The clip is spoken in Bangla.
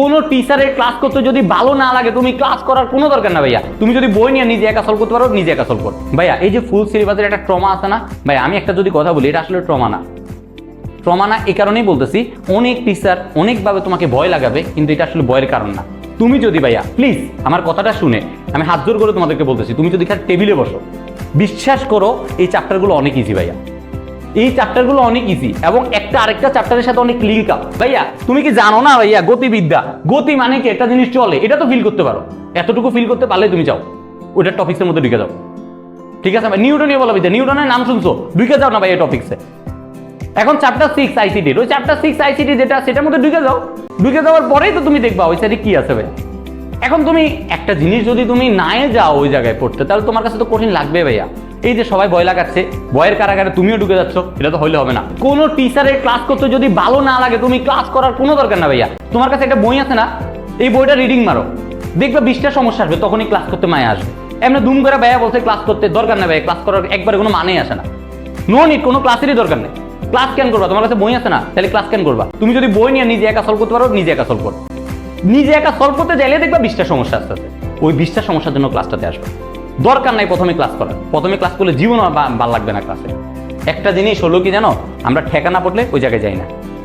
কোনো টিচারের ক্লাস করতে যদি ভালো না লাগে, তুমি ক্লাস করার কোনো দরকার না ভাইয়া। তুমি যদি বই নিয়ে নিজে একা সলভ করতে পারো, নিজে একা সলভ করো। ভাইয়া, এই যে ফুল সিলেবাসের একটা ট্রমা আছে না ভাই আমি একটা যদি কথা বলি, এটা আসলে ট্রমা না। ট্রমা না, এই কারণেই বলতেছি, অনেক টিচার অনেকভাবে তোমাকে ভয় লাগাবে, কিন্তু এটা আসলে ভয়ের কারণ না। তুমি যদি ভাইয়া প্লিজ আমার কথাটা শুনে, আমি হাত জোর করে তোমাদেরকে বলতেছি, তুমি যদি খালি টেবিলে বসো, বিশ্বাস করো, এই চ্যাপ্টারগুলো অনেক ইজি ভাইয়া। এই চ্যাপ্টারগুলো অনেক ইজি এবং একটা আরেকটা চ্যাপ্টারের সাথে অনেক লিঙ্ক আপ ভাইয়া, তুমি কি জানো না ভাইয়া, গতিবিদ্যা? গতি মানে কি? একটা জিনিস চলে, এটা তো ফিল করতে পারো। এতটুকু ফিল করতে পারলে তুমি যাও। ওইটার টপিক্সের মধ্যে ঢুকে যাও। ঠিক আছে ভাই? নিউটনীয় বলা বিদ্যা নিউটনের নাম শুনছো? ঢুকে যাও না ভাই এই টপিক্সে এখন চ্যাপ্টার সিক্স আইসিটির ওই চ্যাপ্টার সিক্স আইসিটি যেটা, সেটার মধ্যে ঢুকে যাও। ঢুকে যাওয়ার পরেই তো তুমি দেখবা ওই সাইডে কি আছে ভাই এখন তুমি একটা জিনিস যদি তুমি নাই যাও ওই জায়গায় পড়তে, তাহলে তোমার কাছে তো কঠিন লাগবে ভাইয়া। এই যে সবাই ভয় লাগাচ্ছে, ভয়ের কারাগারে তুমিও ঢুকে যাচ্ছ, এটা তো হইলে হবে না। কোনো টিচারের ক্লাস করতে যদি ভালো না লাগে, তুমি ক্লাস করার কোনো দরকার না ভাইয়া। তোমার কাছে একটা বই আছে না? এই বইটা রিডিং মারো। দেখবে বিশটা সমস্যা আসবে, তখনই ক্লাস করতে মায়া আসবে। এমনি দুম করে ভাইয়া বলছে ক্লাস করতে দরকার নেই ভাইয়া ক্লাস করার একবারে কোনো মানেই আসে না। নো নিট কোনো ক্লাসেরই দরকার নেই। ক্লাস কেন করবা, তোমার কাছে বই আছে না? তাহলে ক্লাস কেন করবা। তুমি যদি বই নিয়ে নিজে একা সলভ করতে পারো, নিজে একা সলভ করো। নিজে একা সলভ করতে চাইলে দেখবা বিশটা সমস্যা আসতে ওই বিশটা সমস্যার জন্য ক্লাসটাতে আসবে। দরকার নাই প্রথমে ক্লাস করার। প্রথমে ক্লাস করলে জীবন ভালো লাগবে না ক্লাসে একটা জিনিস হলো কি জানো? আমরা ঠেকানা পড়লে ওই জায়গায় যাই না।